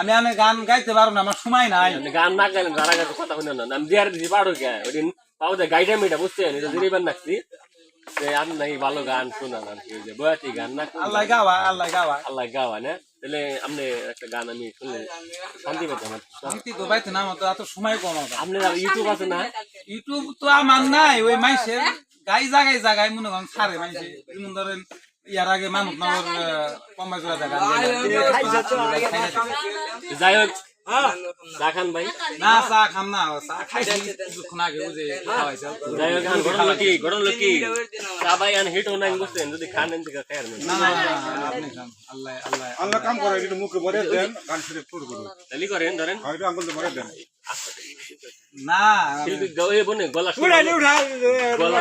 আমি আমি গান গাইতে পারব না আমার সময় নাই। গান না গেলেন যারা গাছে কথা শুনে না। আমি দিয়ার দিছি পারো কে ওই পাও যে গাইডা মিটা বুঝছেন? এটা দিরিবার নাকছি যে আপনি নাকি ভালো গান শোনান আর কি যে বয়াতি গান না আল্লাহ গাওয়া আল্লাহ গাওয়া। আল্লাহ গাওয়া না? তাহলে আপনি একটা গান আমি শুনলে শান্তি পেতাম আর কি। শান্তি তো পাইতে না তো এত সময় কম আমার। আর ইউটিউব আছে না? ইউটিউব তো আমার নাই ওই মাইসের গাই জাগাই জাগাই মনে করেন সারে মাইসে। যেমন ধরেন ইয়ার আগে মানব নগর কমাই করে দেখা যাই হোক রাখান ভাই না চা খাম না চা খাইছি কিছুক্ষণ আগে বুঝে খাওয়াইছে যাই হোক ঘটনা কি ঘটনা কি চা ভাই আন হিট হনাই বুঝছেন যদি খান এন থেকে না। না না না, না, আপনি খান আল্লাহ আল্লাহ আল্লাহ কাম করে একটু মুখে ভরে দেন গান শুনে ফুট করুন তাহলে করেন ধরেন হয়তো আঙ্গুল ভরে দেন না শিল্পী গাওয়ে বনে গলা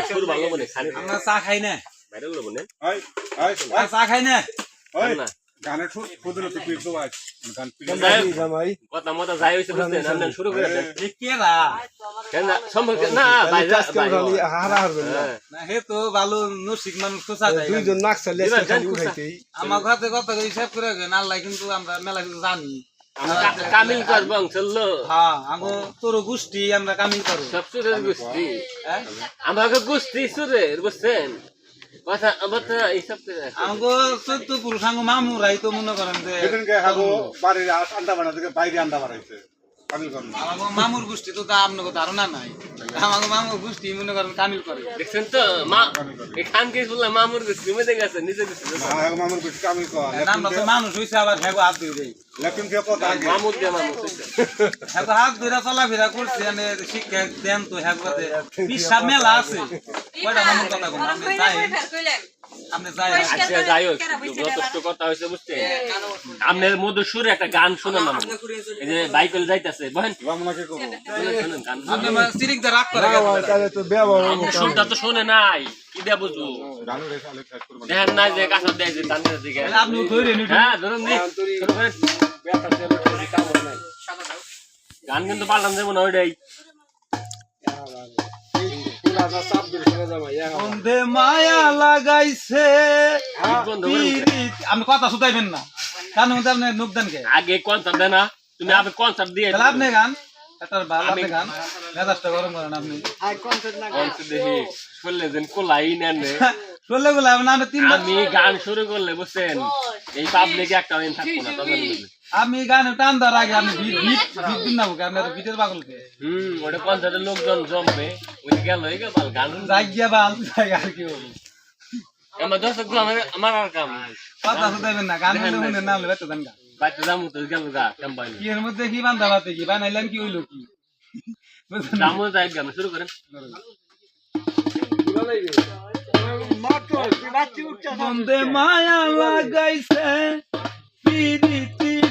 সুর ভালো খানি আমরা চা খাই না বাইরে গুলো বনে হাই হাই আর চা খাই না। হাই না। গানের সুর ফুদিল তো পিট তো আজ গান পিট যাই হোক, কথা মতো যাই হয়েছে বুঝছেন আপনার শুরু করে দেন। কেরা কেন না, সম্ভব না ভাই যা- ভাই। না। হে তো ভালো নসিক মানুষ খোঁচা যায় দুইজন নাক চালিয়ে খালি উঠাইতেই আমার ঘরে কত হিসাব করে গেন আল্লাহ কিন্তু আমরা মেলা কিছু জানি। আমরা কামিল করব চলল হ্যাঁ তোর গোষ্ঠী আমরা কামিল সব সুরের গোষ্ঠী। হ্যাঁ? আমাকে গোষ্ঠী সুরের বুঝছেন? কথা আমার তো এইসব করে আছে। আমাগো চোদ্দ পুরুষ আঙ্গো মামুরাই তো মনে করেন যে বাড়ির আন্দা বানাতে বাইরে আন্দা আমাগো মামুর গোষ্ঠী তো আপনাকে ধারণা নাই। আমাগো মামুর গোষ্ঠী মনে করেন কামিল করে। দেখছেন তো? মা এই খান কে বললাম মামুর গোষ্ঠী মেতে গেছে নিজে গোষ্ঠী হাগো মামুর কিছু কামিল কর। আমরা তো মানুষ হয়েছে আবার হ্যাগো হাত লেকিন কে আগে। মামুর দিয়ে মামুর হইছে। হ্যাগো হাত ধরে চলাফেরা করছে শিক্ষা দেন তো পিসা মেলা আছে। কয়টা মামুর কথা আপনার সুরে একটা গান শোনান এই যে বাইকেল যাইতেছে বহেন সুরটা তো শোনে নাই। কি দিয়ে বুঝব? গানের রেখে আলে শেষ করব দেখেন না যে কাছে দেয় যে টানের দিকে। আপনি হ্যাঁ ধরুন। গান কিন্তু পাল্টান যাব না ওইটাই। বন্ধে মায়া লাগাইছে। পিরিত আমি কথা শুধাইবেন না। কারণ মধ্যে আপনি নুক দেন কে? আগে কনসার্ট দেয় না তুমি আগে কনসার্ট দিয়ে তাহলে আপনি গান ভালো আপনি আমি- গান মেজাজটা গরম করেন আপনি। কনসার্ট দেখি শুনলে যেন কোলাই নেন রে। চলে গেলে আপনি আমি তিন আমি গান শুরু করলে বুঝছেন এই পাবলিকে একটা দিন থাকব না তখন। আমি গানে টান দেওয়ার আগে আপনি বিট বিট বিট দিন না বুকে আপনি তো বিটের পাগলকে হুম ওটা কনসার্টের লোকজন জমবে ওই গেল ওই গেল গান যাই গিয়া বা আলতু যাই আর কি বলব। আমার দর্শক আমার আমার আর কাম কথা শুধাইবেন না গান শুনে শুনে না হলে বেতো দেন গা। বাইতে যাব তো গেল গা ক্যাম্পাইন কি এর মধ্যে কি বান্ধা বাতে কি বানাইলেন কি হইল কি? বুঝলেন? না? যাই গান শুরু করেন। বন্ধে মায়া লাগাইছে পিরিতি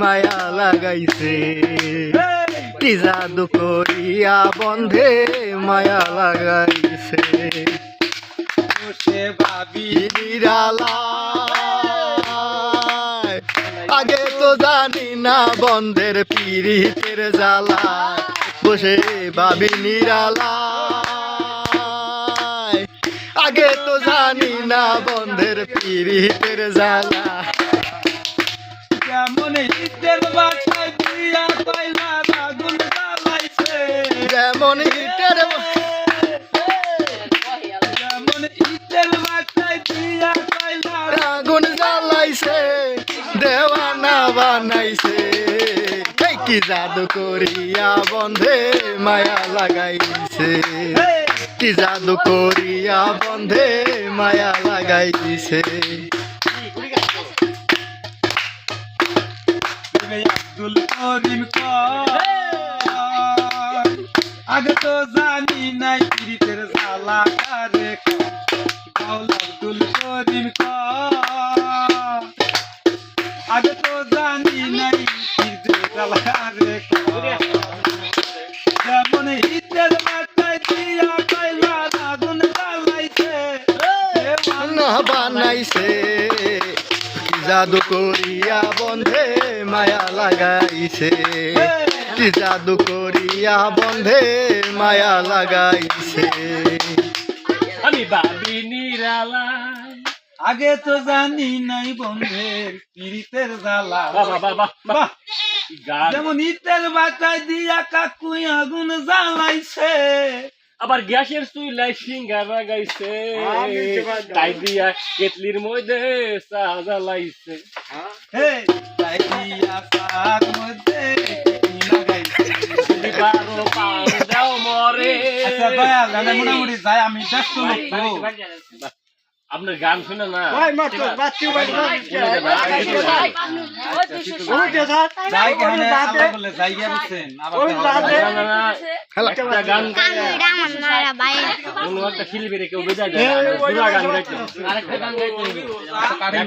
মায়া লাগাইছে। কি জাদু করিয়া বন্ধে মায়া লাগাইছে। সে ভাবি নিরালায় আগে তো জানি না বন্ধের পিরিতের জ্বালা। বসে ভাবি নিরালায় আগে তো জানি না বন্ধের পিরিতের জ্বালা। যেমন ঈদের বাসায় দিয়া কয়লা আগুন জ্বালাইছে। যেমন ইটের যেমন বাসায় দিয়া কয়লা আগুন জ্বালাইছে দেওয়ানা বানাইছে। কি জাদু করিয়া বন্ধে মায়া লাগাইছে। কি জাদু করিয়া বন্ধে মায়া লাগাইছে। আব্দুল করিম আগে তো জানি নাই পীড়িতের জ্বালা কারে আব্দুল করিম আগে তো জানি নাই পীড়িতের জ্বালা আমারে যেমন হিতের বাচ্চায় দিয়া কয়লা আগুন জ্বালাইছে বানাইছে। জাদু করিয়া বন্ধে মায়া লাগাইছে। কি জাদু করিয়া বন্ধে মায়া লাগাইছে। আমি ভাবি নিরালা আগে তো জানি নাই বন্ধের পীড়িতের জ্বালা। বাহ বাহ বাহ বাহ বাহ। কি গান যেমন ইটের বাটায় দিয়া কাকুই আগুন জ্বালাইছে আবার গ্যাসের লাইসিং সিঙ্গারা গাইছে তাই দিয়া কেতলির মধ্যে চা জ্বালাইছে হে তাই দিয়া মধ্যে দাও মরে আচ্ছা মোটামুটি যাই আমি ব্যস্ত লোক আপনার গান শুনে না ভাই বাচ্চু মারা আরেকটা গান গাইতে কাটিং